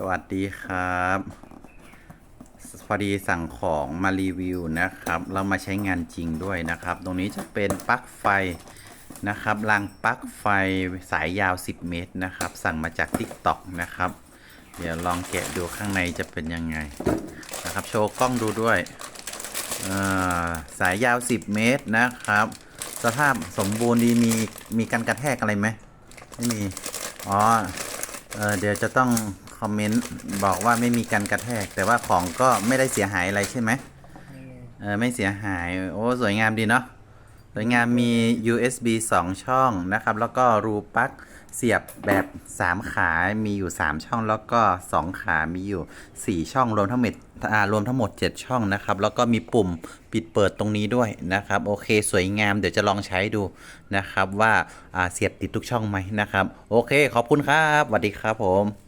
สวัสดีครับ พอดีสั่งของมารีวิวนะครับ เรามาใช้งานจริงด้วยนะครับ ตรงนี้จะเป็นปลั๊กไฟนะครับรางปลั๊กไฟสายยาว 10 เมตรนะครับ สั่งมาจาก TikTok นะครับ เดี๋ยวลองแกะดูข้างในจะเป็นยังไงนะครับ โชว์กล้องดูด้วย สายยาว 10 เมตรนะครับ สภาพสมบูรณ์ดีมีมีการกระแทกอะไรไหมไม่มี อ๋อ เออเดี๋ยวจะต้องคอมเมนต์บอกว่าไม่มีการกระแทก แต่ว่าของก็ไม่ได้เสียหายอะไรใช่ไหมเออไม่เสียหาย โอ้ สวยงามดีเนาะ สวยงามมี USB 2 ช่องนะครับ แล้วก็รูปลั๊กเสียบแบบ 3 ขามีอยู่ 3 ช่อง แล้วก็ 2 ขามีอยู่ 4 ช่องรวมทั้งหมดรวมทั้งหมด 7 ช่องนะครับ แล้วก็มีปุ่มปิดเปิดตรงนี้ด้วยนะครับ โอเคสวยงามเดี๋ยวจะลองใช้ดูนะครับ ว่าอ่าเสียบติดทุกช่องไหมนะครับ โอเค ขอบคุณครับสวัสดีครับผม